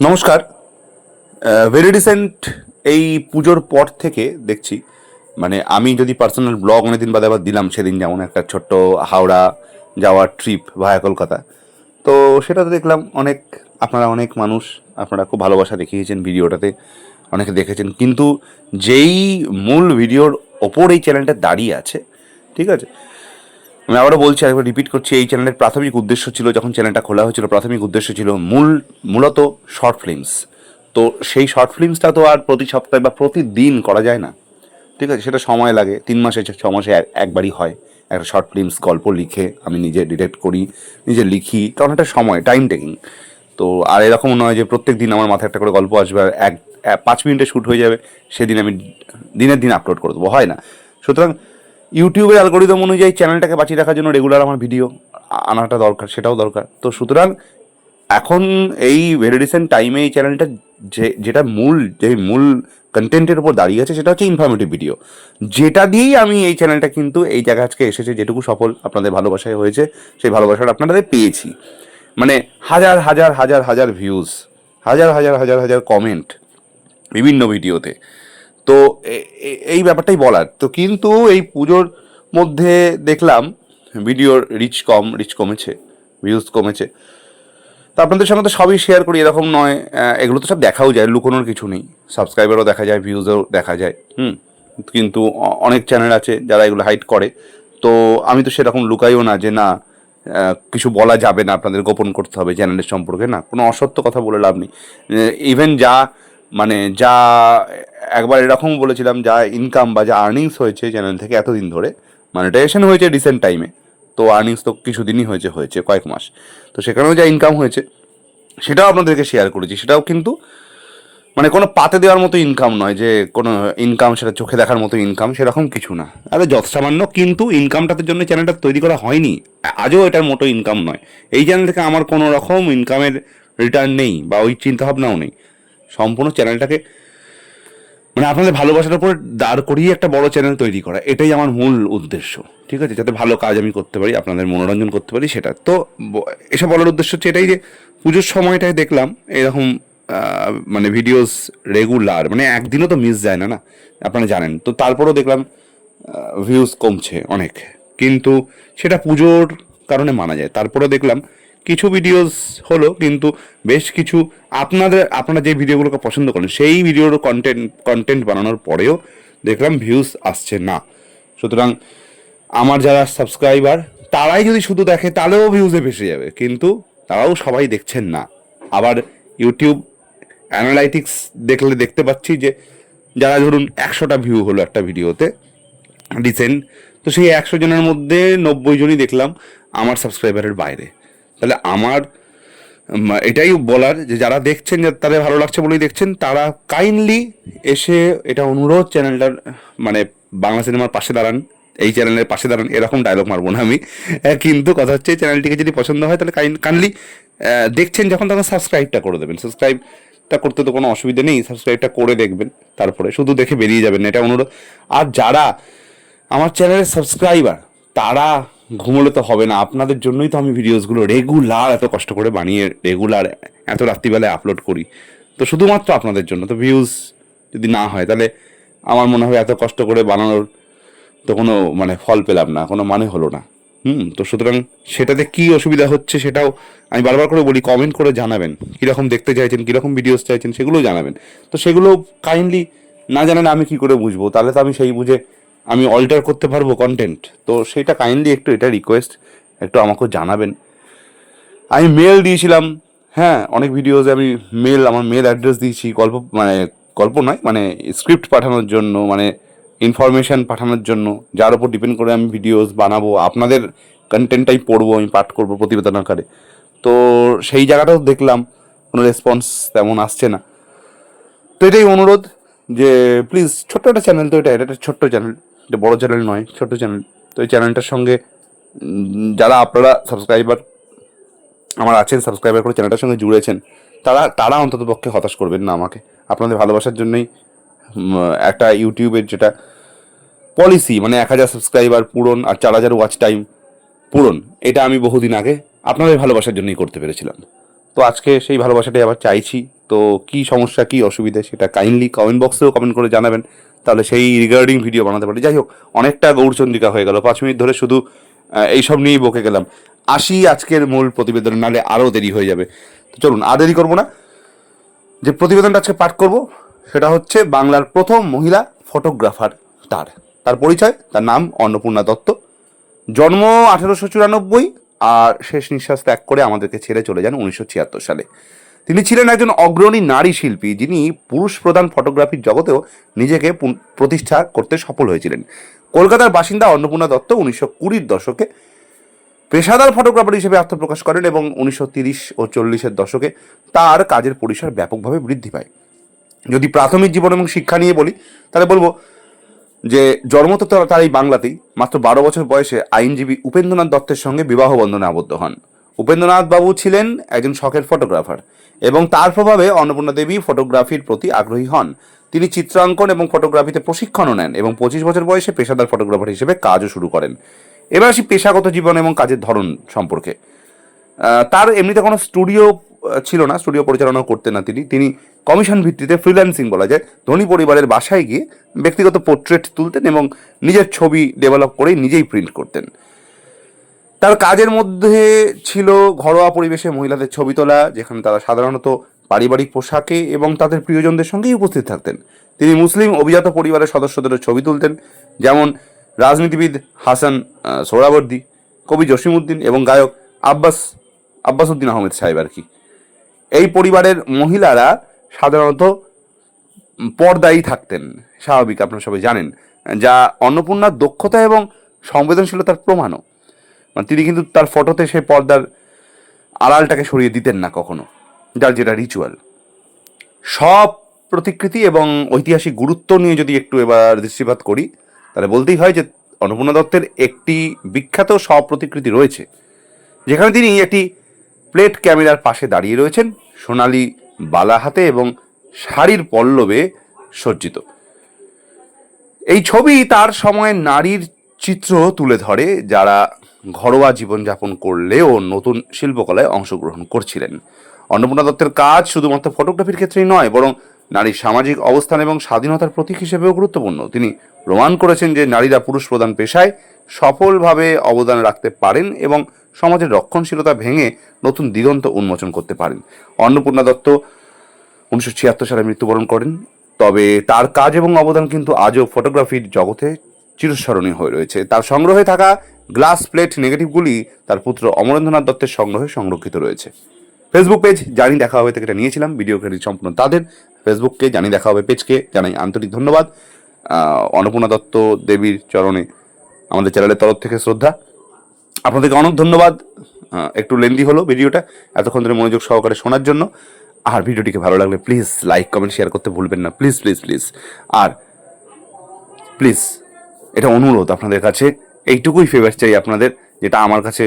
নমস্কার। Very recent এই পুজোর পর থেকে দেখছি মানে আমি যদি পার্সোনাল ব্লগ অনেকদিন বাদে আবার দিলাম সেদিন যেমন একটা ছোট্ট হাওড়া যাওয়ার ট্রিপ ভায়া কলকাতা। তো সেটাতে দেখলাম অনেক, আপনারা অনেক মানুষ, আপনারা খুব ভালোবাসা দেখিয়েছেন ভিডিওটাতে, অনেকে দেখেছেন। কিন্তু যেই মূল ভিডিওর ওপর এই চ্যানেলটা দাঁড়িয়ে আছে, ঠিক আছে? আমি আবারও বলছি আরেকবার রিপিট করছি, এই চ্যানেলের প্রাথমিক উদ্দেশ্য ছিল, যখন চ্যানেলটা খোলা হয়েছিল, প্রাথমিক উদ্দেশ্য ছিল মূল, মূলত শর্ট ফিল্মস তো সেই শর্ট ফিল্মসটা তো আর প্রতি সপ্তাহে বা প্রতিদিন করা যায় না। ঠিক আছে, সেটা সময় লাগে, তিন মাসে, ছ মাসে এক- একবারই হয়। একটা শর্ট ফিল্মস গল্প লিখে আমি নিজে ডিরেক্ট করি, নিজে লিখি, কারণ একটা সময় টাইম টেকিং তো আর এরকম নয় যে প্রত্যেক দিন আমার মাথায় একটা করে গল্প আসবে, আর এক- পাঁচ মিনিটে শ্যুট হয়ে যাবে, সেদিন আমি, দিনের দিন আপলোড করে দেবো, হয় না। সুতরাং ইউটিউবের অ্যালগোরিদম অনুযায়ী চ্যানেলটাকে বাঁচিয়ে রাখার জন্য রেগুলার আমার ভিডিও আনাটা দরকার, সেটাও দরকার। তো সুতরাং এখন এই ভেরি রিসেন্ট টাইমে এই চ্যানেলটা যে, যেটা মূল, যে মূল কন্টেন্টের উপর দাঁড়িয়ে আছে সেটা হচ্ছে ইনফরমেটিভ ভিডিও যেটা দিয়েই আমি এই চ্যানেলটা কিন্তু এই জায়গা আজকে এসেছে, যেটুকু সফল আপনাদের ভালোবাসায় হয়েছে, সেই ভালোবাসাটা আপনাদের পেয়েছি। মানে হাজার হাজার হাজার হাজার ভিউজ হাজার হাজার হাজার হাজার কমেন্ট বিভিন্ন ভিডিওতে তো এই ব্যাপারটাই বলার। তো কিন্তু এই পুজোর মধ্যে দেখলাম ভিডিওর রিচ কম, রিচ কমেছে ভিউজ কমেছে। তো আপনাদের সঙ্গে তো সবই শেয়ার করি, এরকম নয় এগুলো তো সব দেখাও যায়, লুকোনোর কিছু নেই। সাবস্ক্রাইবারও দেখা যায় ভিউজও দেখা যায়, হুম? কিন্তু অনেক চ্যানেল আছে যারা এগুলো হাইড করে। তো আমি তো সেরকম লুকাইও না যে না কিছু বলা যাবে না, আপনাদের গোপন করতে হবে চ্যানেলের সম্পর্কে, না। কোনো অসত্য কথা বলে লাভ নেই। ইভেন যা মানে যা, একবার এরকম বলেছিলাম, যা ইনকাম বা যা আর্নিংস হয়েছে চ্যানেল থেকে এতদিন ধরে মনিটাইজেশন হয়েছে রিসেন্ট টাইমে তো আর্নিংস তো কিছুদিনই হয়েছে হয়েছে কয়েক মাস। তো সেখানেও যা ইনকাম হয়েছে, সেটাও আপনাদেরকে শেয়ার করেছি। সেটাও কিন্তু মানে কোনো পাতে দেওয়ার মতো ইনকাম নয় যে কোনো ইনকাম সেটা চোখে দেখার মতো ইনকাম সেরকম কিছু না। আরে যত সামান্য কিন্তু ইনকামটাতে জন্য চ্যানেলটা তৈরি করা হয়নি। আজও এটার মোটো ইনকাম নয়। এই চ্যানেল থেকে আমার কোনো রকম ইনকামের রিটার্ন নেই বা ওই চিন্তাভাবনাও নেই। সম্পূর্ণ চ্যানেলটাকে মানে আপনাদের ভালোবাসার উপর দাঁড় করিয়ে একটা বড় চ্যানেল তৈরি করা, এটাই আমার মূল উদ্দেশ্য, ঠিক আছে? যাতে ভালো কাজ আমি করতে পারি, আপনাদের মনোরঞ্জন করতে পারি, সেটা। তো এসব বলার উদ্দেশ্য হচ্ছে এটাই যে, পুজোর সময়টায় দেখলাম এরকম মানে ভিডিওস রেগুলার মানে একদিনও তো মিস যায় না না? আপনারা জানেন। তো তারপরেও দেখলাম ভিউজ কমছে অনেক। কিন্তু সেটা পুজোর কারণে মানা যায়। তারপরে দেখলাম কিছু ভিডিওস হলো, কিন্তু বেশ কিছু আপনাদের, আপনারা যে ভিডিওগুলোকে পছন্দ করেন, সেই ভিডিওর কন্টেন্ট কন্টেন্ট বানানোর পরেও দেখলাম ভিউজ আসছে না। সুতরাং আমার যারা সাবস্ক্রাইবার তারাই যদি শুধু দেখে, তাহলেও ভিউজে ভেসে যাবে, কিন্তু তারাও সবাই দেখছেন না। আবার ইউটিউব অ্যানালাইটিক্স দেখলে দেখতে পাচ্ছি যে, যারা ধরুন একশোটা ভিউ হলো একটা ভিডিওতে রিসেন্ট তো সেই একশো জনের মধ্যে নব্বই জনই দেখলাম আমার সাবস্ক্রাইবারের বাইরে। তাহলে আমার এটাই বলার যে যারা দেখছেন তাদের ভালো লাগছে বলেই দেখছেন, তারা কাইন্ডলি এসে এটা অনুরোধ চ্যানেলটার মানে বাংলা সিনেমার পাশে দাঁড়ান, এই চ্যানেলের পাশে দাঁড়ান, এরকম ডায়লগ মারবো না আমি। কিন্তু কথা হচ্ছে চ্যানেলটিকে যদি পছন্দ হয়, তাহলে কাইন্ডলি দেখছেন যখন, তখন সাবস্ক্রাইবটা করে দেবেন। সাবস্ক্রাইবটা করতে তো কোনো অসুবিধা নেই সাবস্ক্রাইবটা করে দেখবেন, তারপরে শুধু দেখে বেরিয়ে যাবেন, এটা অনুরোধ। আর যারা আমার চ্যানেলের সাবস্ক্রাইবার তারা ঘুমোলে তো হবে না। আপনাদের জন্যই তো আমি ভিডিওসগুলো রেগুলার এত কষ্ট করে বানিয়ে রেগুলার এত রাত্রিবেলায় আপলোড করি। তো শুধুমাত্র আপনাদের জন্য। তো ভিউজ যদি না হয়, তাহলে আমার মনে হয় এত কষ্ট করে বানানোর তো কোনো মানে ফল পেলাম না, কোনো মানে হলো না। হুম, তো সুতরাং সেটাতে কি অসুবিধা হচ্ছে সেটাও আমি বারবার করে বলি কমেন্ট করে জানাবেন। কীরকম দেখতে চাইছেন, কীরকম ভিডিওস চাইছেন সেগুলোও জানাবেন। তো সেগুলো কাইন্ডলি না জানেন আমি কি করে বুঝব? তাহলে তো আমি সেই বুঝে আমি অল্টার করতে পারব কন্টেন্ট তো সেটা কাইন্ডলি একটু এটা রিকোয়েস্ট একটু আমাকে জানাবেন। আমি মেল দিয়েছিলাম হ্যাঁ অনেক ভিডিওতে আমি মেল আমার মেল অ্যাড্রেস দিয়েছি, গল্প মানে গল্প নয় মানে স্ক্রিপ্ট পাঠানোর জন্য মানে ইনফরমেশন পাঠানোর জন্য। যার উপর ডিপেন্ড করে আমি ভিডিওস বানাবো, আপনাদের কন্টেন্টটাই পড়ব, আমি পাঠ করব প্রতিবেদন আকারে। তো সেই জায়গাটাও দেখলাম, কোনো রেসপন্স তেমন আসছে না। তো এটাই অনুরোধ যে প্লিজ ছোট্ট একটা চ্যানেল তো এটা এটা একটা ছোট্ট চ্যানেল এটা বড় চ্যানেল নয় ছোট্ট চ্যানেল। তো এই চ্যানেলটার সঙ্গে যারা আপনারা সাবস্ক্রাইবার আমার আছেন সাবস্ক্রাইবার করে চ্যানেলটার সঙ্গে জুড়েছেন, তারা তারা অন্তত পক্ষে হতাশ করবেন না আমাকে। আপনাদের ভালোবাসার জন্যই একটা ইউটিউবের যেটা পলিসি মানে এক হাজার সাবস্ক্রাইবার পূরণ আর চার হাজার ওয়াচ টাইম পূরণ, এটা আমি বহুদিন আগে আপনাদের ভালোবাসার জন্যই করতে পেরেছিলাম। তো আজকে সেই ভালোবাসাটাই আবার চাইছি। তো কি সমস্যা, কি অসুবিধা, সেটা কাইন্ডলি কমেন্ট বক্সেও কমেন্ট করে জানাবেন। তাহলে সেই রিগার্ডিং ভিডিও বানাতে পারি। যাই হোক, অনেকটা গৌরচন্দ্রিকা হয়ে গেল। পাঁচ মিনিট ধরে শুধু এইসব নিয়েই বকে গেলাম। আসি আজকের মূল প্রতিবেদন, নাহলে আরও দেরি হয়ে যাবে। তো চলুন, আর দেরি করব না। যে প্রতিবেদনটা আজকে পাঠ করব, সেটা হচ্ছে বাংলার প্রথম মহিলা ফটোগ্রাফার তার। তার পরিচয়, তার নাম অন্নপূর্ণা দত্ত। জন্ম আঠেরোশো চুরানব্বই, আর শেষ নিঃশ্বাস ত্যাগ করে আমাদেরকে ছেড়ে চলে যান উনিশশো ছিয়াত্তর সালে। তিনি ছিলেন একজন অগ্রণী নারী শিল্পী, যিনি পুরুষ প্রধান ফটোগ্রাফির জগতেও নিজেকে প্রতিষ্ঠা করতে সফল হয়েছিলেন। কলকাতার বাসিন্দা অন্নপূর্ণা দত্ত উনিশশো কুড়ির দশকে পেশাদার ফটোগ্রাফার হিসেবে আত্মপ্রকাশ করেন এবং উনিশশো তিরিশ ও চল্লিশের দশকে তার কাজের পরিসর ব্যাপকভাবে বৃদ্ধি পায়। যদি প্রাথমিক জীবন এবং শিক্ষা নিয়ে বলি, তাহলে বলব যে জন্ম তো তার এই বাংলাতেই, মাত্র বারো বছর বয়সে আইনজীবী উপেন্দ্রনাথ দত্তের সঙ্গে বিবাহ বন্ধনে আবদ্ধ হন। উপেন্দ্রনাথ বাবু ছিলেন একজন শখের ফটোগ্রাফার এবং তার প্রভাবে অন্নপূর্ণা দেবী ফটোগ্রাফির প্রতি আগ্রহী হন। তিনি চিত্রাঙ্কন এবং ফটোগ্রাফিতে প্রশিক্ষণও নেন এবং পঁচিশ বছর বয়সে পেশাদার ফটোগ্রাফার হিসেবে কাজও শুরু করেন। এবার আসি পেশাগত জীবন এবং কাজের ধরন সম্পর্কে। তার এমনিতে কোনো স্টুডিও ছিল না স্টুডিও পরিচালনা করতেন না তিনি। তিনি কমিশন ভিত্তিতে ফ্রিল্যান্সিং বলা যায়। ধনী পরিবারের বাসায় গিয়ে ব্যক্তিগত পোর্ট্রেট তুলতেন এবং নিজের ছবি ডেভেলপ করে নিজেই প্রিন্ট করতেন। তার কাজের মধ্যে ছিল ঘরোয়া পরিবেশে মহিলাদের ছবি তোলা, যেখানে তারা সাধারণত পারিবারিক পোশাকে এবং তাদের প্রিয়জনদের সঙ্গেই উপস্থিত থাকতেন। তিনি মুসলিম অভিজাত পরিবারের সদস্যদেরও ছবি তুলতেন, যেমন রাজনীতিবিদ হাসান সোহরাবর্দী, কবি জসিমউদ্দিন এবং গায়ক আব্বাস, আব্বাসউদ্দিন আহমেদ সাহেব আর কি। এই পরিবারের মহিলারা সাধারণত পর্দায় থাকতেন, স্বাভাবিক, আপনারা সবাই জানেন, যা অন্নপূর্ণার দক্ষতা এবং সংবেদনশীলতার প্রমাণও। মানে তিনি কিন্তু তার ফটোতে সেই পর্দার আড়ালটাকে সরিয়ে দিতেন না কখনো, যার যেটা রিচুয়াল সব প্রতিকৃতি এবং ঐতিহাসিক গুরুত্ব নিয়ে যদি একটু এবার দৃষ্টিপাত করি, তাহলে বলতেই হয় যে অন্নপূর্ণা দত্তের একটি বিখ্যাত সব প্রতিকৃতি রয়েছে, যেখানে তিনি একটি প্লেট ক্যামেরার পাশে দাঁড়িয়ে রয়েছেন, সোনালি বালা হাতে এবং শাড়ির পল্লবে সজ্জিত। এই ছবি তার সময়ের নারীর চিত্র তুলে ধরে, যারা ঘরোয়া জীবনযাপন করলেও নতুন শিল্পকলায় অংশগ্রহণ করছিলেন। অন্নপূর্ণা দত্তের কাজ শুধুমাত্র ফটোগ্রাফির ক্ষেত্রেই নয়, বরং নারীর সামাজিক অবস্থান এবং স্বাধীনতার প্রতীক হিসেবেও গুরুত্বপূর্ণ। তিনি প্রমাণ করেছেন যে নারীরা পুরুষ প্রধান পেশায় সফলভাবে অবদান রাখতে পারেন এবং সমাজের রক্ষণশীলতা ভেঙে নতুন দিগন্ত উন্মোচন করতে পারেন। অন্নপূর্ণা দত্ত উনিশশো ছিয়াত্তর সালে মৃত্যুবরণ করেন, তবে তার কাজ এবং অবদান কিন্তু আজও ফটোগ্রাফির জগতে চিরস্মরণীয় হয়ে রয়েছে। তার সংগ্রহে থাকা গ্লাস প্লেট নেগেটিভগুলি তার পুত্র অমরেন্দ্রনাথ দত্তের সংগ্রহে সংরক্ষিত রয়েছে। ফেসবুক পেজ জানি দেখা হবে থেকে নিয়েছিলাম ভিডিও ক্রেডিট সম্পূর্ণ তাদের। ফেসবুককে জানি দেখা হবে পেজকে জানাই আন্তরিক ধন্যবাদ। অন্নপূর্ণা দত্ত দেবীর চরণে আমাদের চ্যানেলের তরফ থেকে শ্রদ্ধা। আপনাদেরকে অনেক ধন্যবাদ। একটু লেন্দি হলো ভিডিওটা এতক্ষণ ধরে মনোযোগ সহকারে শোনার জন্য। আর ভিডিওটিকে ভালো লাগলে প্লিজ লাইক কমেন্ট শেয়ার করতে ভুলবেন না। প্লিজ প্লিজ প্লিজ আর প্লিজ এটা অনুরোধ আপনাদের কাছে। এইটুকুই ফেভার চাই আপনাদের যেটা আমার কাছে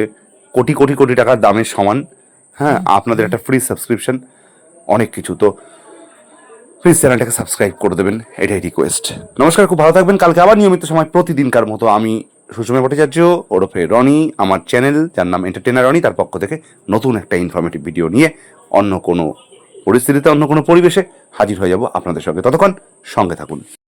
কোটি কোটি কোটি টাকার দামের সমান। হ্যাঁ আপনাদের একটা ফ্রি সাবস্ক্রিপশন অনেক কিছু। তো প্লিজ চ্যানেলটাকে সাবস্ক্রাইব করে দেবেন এটাই রিকোয়েস্ট নমস্কার খুব ভালো থাকবেন। কালকে আবার নিয়মিত সময় প্রতিদিনকার মতো আমি সুষমা ভট্টাচার্য ওরফে রনি আমার চ্যানেল যার নাম এন্টারটেনার রনি তার পক্ষ থেকে নতুন একটা ইনফরমেটিভ ভিডিও নিয়ে অন্য কোনো পরিস্থিতিতে অন্য কোনো পরিবেশে হাজির হয়ে যাব আপনাদের সঙ্গে। ততক্ষণ সঙ্গে থাকুন।